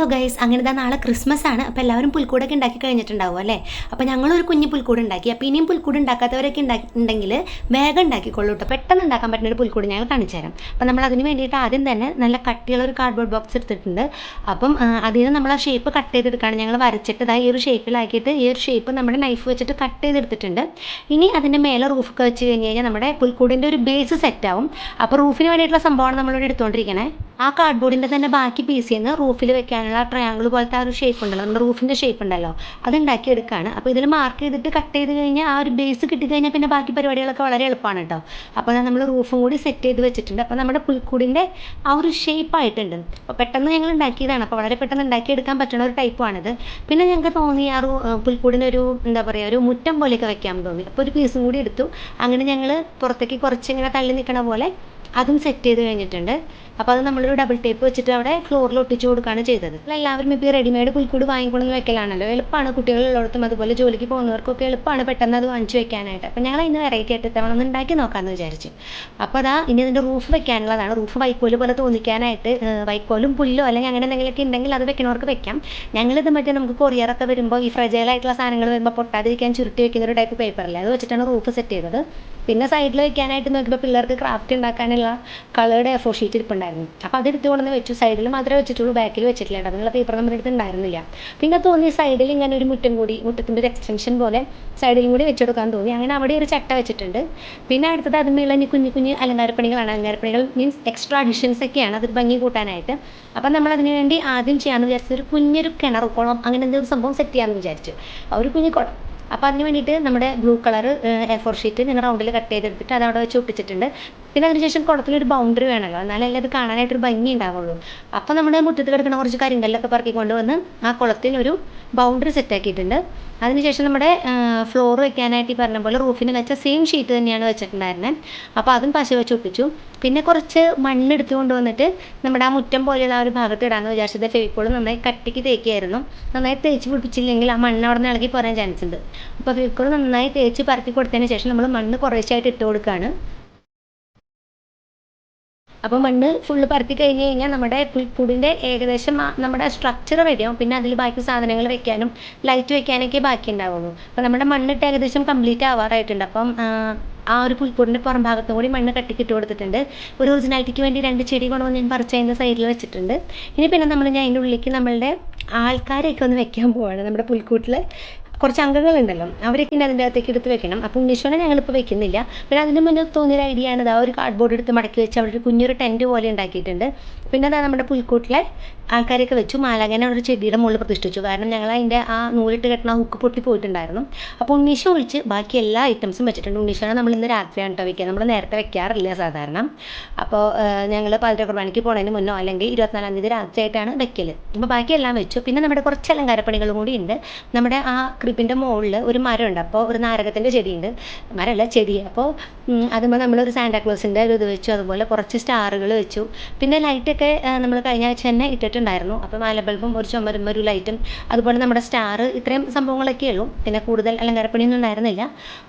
Hello guys അങ്ങനെ ഇതാ നാളെ ക്രിസ്മസ് ആണ് അപ്പോൾ എല്ലാവരും പുൽക്കൂടൊക്കെ ഉണ്ടാക്കി കഴിഞ്ഞിട്ടുണ്ടാവും അല്ലേ? അപ്പോൾ ഞങ്ങളൊരു കുഞ്ഞു പുൽക്കൂട് ഉണ്ടാക്കി. അപ്പോൾ ഇനിയും പുൽക്കൂട് ഉണ്ടാക്കാത്തവരൊക്കെ ഉണ്ടാക്കി ഉണ്ടെങ്കിൽ വേഗം ഉണ്ടാക്കിക്കൊള്ളൂ കേട്ടോ പെട്ടെന്ന് ഉണ്ടാക്കാൻ പറ്റുന്ന ഒരു പുൽക്കൂട് ഞങ്ങൾ കാണിച്ചു തരാം. അപ്പോൾ നമ്മൾ അതിന് വേണ്ടിയിട്ട് ആദ്യം തന്നെ നല്ല കട്ടിയുള്ള ഒരു കാർഡ്ബോർഡ് ബോക്സ് എടുത്തിട്ടുണ്ട്. അപ്പം അതിൽ നിന്ന് നമ്മൾ ആ ഷേപ്പ് കട്ട് ചെയ്തെടുക്കുകയാണ്. ഞങ്ങൾ വരച്ചിട്ട് ഇതാ ഈ ഒരു ഷേപ്പിലാക്കിയിട്ട് ഈ ഒരു ഷേപ്പ് നമ്മുടെ നൈഫ് വെച്ചിട്ട് കട്ട് ചെയ്തെടുത്തിട്ടുണ്ട്. ഇനി അതിന്റെ മേലെ റൂഫൊക്കെ വെച്ച് കഴിഞ്ഞ് കഴിഞ്ഞാൽ നമ്മുടെ പുൽക്കൂടിന്റെ ഒരു ബേസ് സെറ്റാവും അപ്പോൾ റൂഫിന് വേണ്ടിയിട്ടുള്ള സംഭവമാണ് നമ്മളിവിടെ എടുത്തുകൊണ്ടിരിക്കണേ. ആ കാർഡ്ബോർഡിന്റെ തന്നെ ബാക്കി പീസിൽ നിന്ന് റൂഫിൽ വെക്കാനുള്ള ട്രയാങ്കിൾ പോലത്തെ ആ ഒരു ഷേപ്പ് ഉണ്ടല്ലോ. നമ്മുടെ റൂഫിന്റെ ഷേപ്പ് ഉണ്ടല്ലോ. അത് ഉണ്ടാക്കി എടുക്കുകയാണ് അപ്പോൾ ഇതിൽ മാർക്ക് ചെയ്തിട്ട് കട്ട് ചെയ്ത് കഴിഞ്ഞാൽ ആ ഒരു ബേസ് കിട്ടി കഴിഞ്ഞാൽ പിന്നെ ബാക്കി പരിപാടികളൊക്കെ വളരെ എളുപ്പമാണ് കേട്ടോ അപ്പോൾ നമ്മൾ റൂഫും കൂടി സെറ്റ് ചെയ്ത് വെച്ചിട്ടുണ്ട്. അപ്പോൾ നമ്മുടെ പുൽക്കൂടിന്റെ ആ ഒരു ഷേപ്പ് ആയിട്ടുണ്ട്. അപ്പോൾ പെട്ടെന്ന് ഞങ്ങൾ ഉണ്ടാക്കിയതാണ്. അപ്പോൾ വളരെ പെട്ടെന്ന് ഉണ്ടാക്കിയെടുക്കാൻ പറ്റുന്ന ഒരു ടൈപ്പാണിത് പിന്നെ ഞങ്ങൾക്ക് തോന്നി ആ ഏഹ്, പുൽക്കൂടിനൊരു എന്താ പറയുക ഒരു മുറ്റം പോലെയൊക്കെ വെക്കാൻ തോന്നി. അപ്പോൾ ഒരു പീസും കൂടി എടുത്തു. അങ്ങനെ ഞങ്ങൾ പുറത്തേക്ക് കുറച്ച് ഇങ്ങനെ തള്ളി നിൽക്കണ പോലെ അതും സെറ്റ് ചെയ്ത് കഴിഞ്ഞിട്ടുണ്ട്. അപ്പോൾ അത് നമ്മളൊരു ഡബിൾ ടേപ്പ് വെച്ചിട്ട് അവിടെ ഫ്ലോറിൽ ഒട്ടിച്ചു കൊടുക്കുകയാണ് ചെയ്തത്. എല്ലാവരും ഇപ്പോൾ റെഡിമെയ്ഡ് പുൽക്കൂട് വാങ്ങിക്കൊണ്ടെന്ന് വെക്കലാണല്ലോ. എളുപ്പമാണ് കുട്ടികളുള്ളിടത്തും അതുപോലെ ജോലിക്ക് പോകുന്നവർക്കൊക്കെ എളുപ്പമാണ് പെട്ടെന്ന് അത് വാങ്ങിച്ചു വെക്കാനായിട്ട്. അപ്പോൾ ഞങ്ങൾ അതിന് വെറൈറ്റി ആയിട്ട് തവണ ഒന്ന് ഉണ്ടാക്കി നോക്കാമെന്ന് വിചാരിച്ചു. അപ്പോൾ അതാ ഇനി അതിന്റെ റൂഫ് വെക്കാനുള്ളതാണ്. റൂഫ് വൈക്കോൽ പോലെ തോന്നിക്കാനായിട്ട് വൈക്കോലും പുല്ലോ അല്ലെങ്കിൽ അങ്ങനെ എന്തെങ്കിലുമൊക്കെ ഉണ്ടെങ്കിൽ അത് വെക്കണവർക്ക് വെക്കാം. ഞങ്ങളിത് മറ്റേ നമുക്ക് കൊറിയറൊക്കെ വരുമ്പോൾ ഈ ഫ്രജൈലായിട്ടുള്ള സാധനങ്ങൾ വരുമ്പോൾ പൊട്ടാതിരിക്കാൻ ചുരുട്ടി വെക്കുന്ന ഒരു ടൈപ്പ് പേപ്പറല്ലേ അത് വെച്ചിട്ടാണ് റൂഫ് സെറ്റ് ചെയ്തത്. പിന്നെ സൈഡിൽ വെക്കാനായിട്ട് നോക്കിയപ്പോൾ പിള്ളേർക്ക് ക്രാഫ്റ്റ് ഉണ്ടാക്കാനുള്ള കളറുടെ എഫോ ഷീറ്റ് ഇരിപ്പുണ്ടായിരുന്നു. അപ്പോൾ അതെടുത്ത് കൊണ്ടുവന്ന് വെച്ചു. സൈഡിൽ മാത്രമേ വെച്ചിട്ടുള്ളൂ ബാക്കിൽ വെച്ചിട്ടില്ല അതിനുള്ള പേപ്പർ നമ്മുടെ അടുത്ത് ഉണ്ടായിരുന്നില്ല. പിന്നെ തോന്നി സൈഡിൽ ഇങ്ങനെ ഒരു മുറ്റം കൂടി മുറ്റത്തിന്റെ ഒരു എക്സ്റ്റൻഷൻ പോലെ സൈഡിലും കൂടി വെച്ചെടുക്കാൻ തോന്നി. അങ്ങനെ അവിടെ ഒരു ചട്ട വെച്ചിട്ടുണ്ട്. പിന്നെ അടുത്തത് അതിന്മേലുള്ള ഇനി കുഞ്ഞു കുഞ്ഞ് അലങ്കാരപ്പണികളാണ്. അലങ്കാരപ്പണികൾ മീൻസ് എക്സ്ട്രാ അഡിഷൻസ് ഒക്കെയാണ്. അത് ഭംഗി കൂട്ടാനായിട്ട്. അപ്പം നമ്മൾ അതിന് വേണ്ടി ആദ്യം ചെയ്യാമെന്ന് വിചാരിച്ചത് ഒരു കുഞ്ഞൊരു കിണർ കുളം അങ്ങനെ എന്തെങ്കിലും സംഭവം സെറ്റ് ചെയ്യാമെന്ന് വിചാരിച്ചു. ഒരു കുഞ്ഞു കുളം അപ്പോൾ അതിന് വേണ്ടിയിട്ട് നമ്മുടെ blue colour A four sheet ഞാൻ റൗണ്ടിൽ കട്ട് ചെയ്തെടുത്തിട്ട് അത് അവിടെ വെച്ച് ഒട്ടിച്ചിട്ടുണ്ട്. പിന്നെ അതിനുശേഷം കുളത്തിലൊരു ബൗണ്ടറി വേണമല്ലോ എന്നാലല്ലേ അത് കാണാനായിട്ടൊരു ഭംഗി ഉണ്ടാവുള്ളൂ. അപ്പോൾ നമ്മുടെ മുറ്റത്ത് കിടക്കുന്ന കുറച്ച് കരിങ്കല്ലൊക്കെ പറക്കി കൊണ്ടുവന്ന് ആ കുളത്തിൽ ഒരു ബൗണ്ടറി സെറ്റ് ആക്കിയിട്ടുണ്ട് അതിനുശേഷം നമ്മുടെ ഫ്ലോർ വെക്കാനായിട്ട് ഈ പറഞ്ഞ പോലെ റൂഫിന് വെച്ച സെയിം ഷീറ്റ് തന്നെയാണ് വെച്ചിട്ടുണ്ടായിരുന്നത് അപ്പോൾ അതും പശ വെച്ച് ഒട്ടിച്ചു. പിന്നെ കുറച്ച് മണ്ണ് എടുത്ത് കൊണ്ടുവന്നിട്ട് നമ്മുടെ ആ മുറ്റം പോലെയുള്ള ആ ഒരു ഭാഗത്ത് ഇടാമെന്ന് വിചാരിച്ചത് ഫെവിക്കോൾ നന്നായി കട്ടിക്ക് തേക്കിയായിരുന്നു നന്നായി തേച്ച് പിടിപ്പിച്ചില്ലെങ്കിൽ ആ മണ്ണ് അവിടെ നിന്ന് ഇളകി പോരാൻ ചാൻസ് ഉണ്ട്. അപ്പോൾ ഫെവിക്കോൾ നന്നായി തേച്ച് പരത്തി കൊടുത്തതിന് ശേഷം നമ്മൾ മണ്ണ് കുറേശ്ശായിട്ട് ഇട്ട് കൊടുക്കുകയാണ് അപ്പോൾ മണ്ണ് ഫുള്ള് പരത്തി കഴിഞ്ഞ് കഴിഞ്ഞാൽ നമ്മുടെ പുൽക്കൂടിന്റെ ഏകദേശം നമ്മുടെ സ്ട്രക്ചർ റെഡിയാവും പിന്നെ അതിൽ ബാക്കി സാധനങ്ങൾ വെക്കാനും ലൈറ്റ് വെക്കാനൊക്കെ ബാക്കി ഉണ്ടാവുള്ളൂ. അപ്പോൾ നമ്മുടെ മണ്ണിട്ട് ഏകദേശം കംപ്ലീറ്റ് ആവാറായിട്ടുണ്ട്. അപ്പം ആ, ആ ഒരു പുൽക്കൂടിന്റെ പുറം ഭാഗത്തും കൂടി മണ്ണ് കെട്ടിക്കിട്ട് കൊടുത്തിട്ടുണ്ട്. ഒരു ഒറിജിനാലിറ്റിക്ക് വേണ്ടി രണ്ട് ചെടി കൊണ്ടുവന്ന് ഞാൻ പറിച്ച് അതിന്റെ സൈഡിൽ വെച്ചിട്ടുണ്ട്. ഇനി പിന്നെ നമ്മൾ ഞാൻ അതിന്റെ ഉള്ളിലേക്ക് നമ്മളുടെ ആൾക്കാരെയൊക്കെ ഒന്ന് വെക്കാൻ പോവാണ് നമ്മുടെ പുൽക്കൂട്ടിൽ കുറച്ച് അംഗങ്ങളുണ്ടല്ലോ. അവരൊക്കെ ഇനി അതിന്റെ അകത്തേക്ക് എടുത്ത് വെക്കണം. അപ്പോൾ ഉണ്ണീശ്വരനെ ഞങ്ങളിപ്പോൾ വെക്കുന്നില്ല. പിന്നെ അതിന് മുന്നേ തോന്നിയൊരു ഐഡിയ ആണ് ഇതാ ഒരു കാർഡ് ബോർഡ് എടുത്ത് മടക്കി വെച്ച് അവിടെ ഒരു കുഞ്ഞൊരു ടെന്റ് പോലെ ഉണ്ടാക്കിയിട്ടുണ്ട്. പിന്നെ അതാ നമ്മുടെ പുൽക്കൂട്ടിലെ ആൾക്കാരെയൊക്കെ വെച്ചു മാലാഖേനെ ഒരു ചെടിയുടെ മുകളിൽ പ്രതിഷ്ഠിച്ചു. കാരണം ഞങ്ങൾ അതിന്റെ ആ നൂലിട്ട് കെട്ടണ ഹുക്ക് പൊട്ടി പോയിട്ടുണ്ടായിരുന്നു. അപ്പോൾ ഉണ്ണീശ ഒഴിച്ച് ബാക്കി എല്ലാ ഐറ്റംസും വെച്ചിട്ടുണ്ട്. ഉണ്ണീശനെ നമ്മൾ ഇന്ന് രാത്രിയാണ് കേട്ടോ വെക്കുക. നമ്മൾ നേരത്തെ വെക്കാറില്ല സാധാരണ. അപ്പോൾ ഞങ്ങൾ പാതിര കുർബാനയ്ക്ക് പോകുന്നതിന് മുന്നോ അല്ലെങ്കിൽ ഇരുപത്തിനാലാം തീയതി രാത്രിയായിട്ടാണ് വെക്കൽ അപ്പോൾ ബാക്കി എല്ലാം വെച്ചു. പിന്നെ നമ്മുടെ കുറച്ച് അലങ്കാരപ്പണികളും കൂടി ഉണ്ട്. നമ്മുടെ ആ ക്രിപ്പിന്റെ മുകളിൽ ഒരു മരമുണ്ട്. അപ്പോൾ ഒരു നാരകത്തിന്റെ ചെടിയുണ്ട്. മരമല്ല ചെടി. അപ്പോൾ അതുമ്പോൾ നമ്മളൊരു സാന്റാക്ലോസിന്റെ ഒരു ഇത് വെച്ചു. അതുപോലെ കുറച്ച് സ്റ്റാറുകൾ വെച്ചു. പിന്നെ ലൈറ്റൊക്കെ നമ്മൾ കഴിഞ്ഞ ആഴ്ച തന്നെ ഇട്ടിട്ടുണ്ടായിരുന്നു അപ്പോൾ മാല ബൾബും ഒരു ചുമരും ഒരു ലൈറ്റും അതുപോലെ നമ്മുടെ സ്റ്റാർ ഇത്രയും സംഭവങ്ങളൊക്കെ ഉള്ളൂ. പിന്നെ കൂടുതൽ അലങ്കാരപ്പണിയൊന്നും ഉണ്ടായിരുന്നില്ല.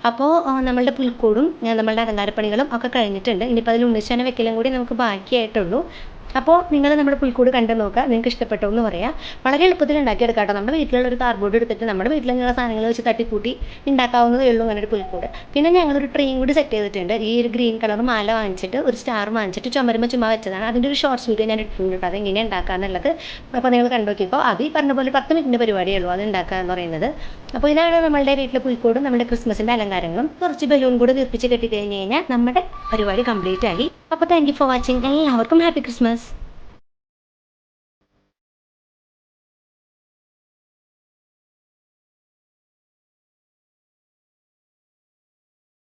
അപ്പോൾ നമ്മളുടെ പുൽക്കൂടും നമ്മളുടെ അലങ്കാരപ്പണികളും ഒക്കെ കഴിഞ്ഞിട്ടുണ്ട്. ഇനിയിപ്പോൾ അതിൽ ഉണ്ണിച്ചാനെ വെക്കലും കൂടി നമുക്ക് ബാക്കിയായിട്ടുള്ളൂ. അപ്പോൾ നിങ്ങൾ നമ്മുടെ പുൽക്കൂട് കണ്ടു നോക്കുക നിങ്ങൾക്ക് ഇഷ്ടപ്പെട്ടോ എന്ന് പറയാം. വളരെ എളുപ്പത്തിൽ ഉണ്ടാക്കിയെടുക്കാം കേട്ടോ. നമ്മുടെ വീട്ടിലുള്ള ഒരു കാർഡ്ബോർഡ് എടുത്തിട്ട് നമ്മുടെ വീട്ടിലുള്ള സാധനങ്ങൾ വെച്ച് തട്ടിക്കൂട്ടി ഉണ്ടാക്കാവുന്നതേ ഉള്ളൂ അങ്ങനെ ഒരു പുൽക്കൂട്. പിന്നെ ഞങ്ങളൊരു ട്രെയിൻ കൂടി സെറ്റ് ചെയ്തിട്ടുണ്ട്. ഈ ഒരു ഗ്രീൻ കളർ മാല വാങ്ങിച്ചിട്ട് ഒരു സ്റ്റാർ വാങ്ങിച്ചിട്ട് ചുമരുമ്പോൾ ചുമ്മാ വെച്ചതാണ്. അതിന്റെ ഒരു ഷോർട്സ് വീഡിയോ ഞാൻ ഇട്ടിട്ടുണ്ട് അത് എങ്ങനെയാണ് ഉണ്ടാക്കാന്നുള്ളത് അപ്പോൾ നിങ്ങൾ കണ്ടു നോക്കിയപ്പോൾ അത് ഈ പറഞ്ഞ പോലെ പത്ത് മിനിറ്റിന്റെ പരിപാടിയേ ഉള്ളൂ അത് ഉണ്ടാക്കുക എന്ന് പറയുന്നത്. അപ്പോൾ ഇതാണ് നമ്മളുടെ വീട്ടിലെ പുൽക്കൂടും നമ്മുടെ ക്രിസ്മസിന്റെ അലങ്കാരങ്ങളും. കുറച്ച് ബലൂൺ കൂടി തീർപ്പിച്ച് കെട്ടി കഴിഞ്ഞ് കഴിഞ്ഞാൽ നമ്മുടെ പരിപാടി കംപ്ലീറ്റ് ആയി. Papa, thank you for watching and have a happy Christmas.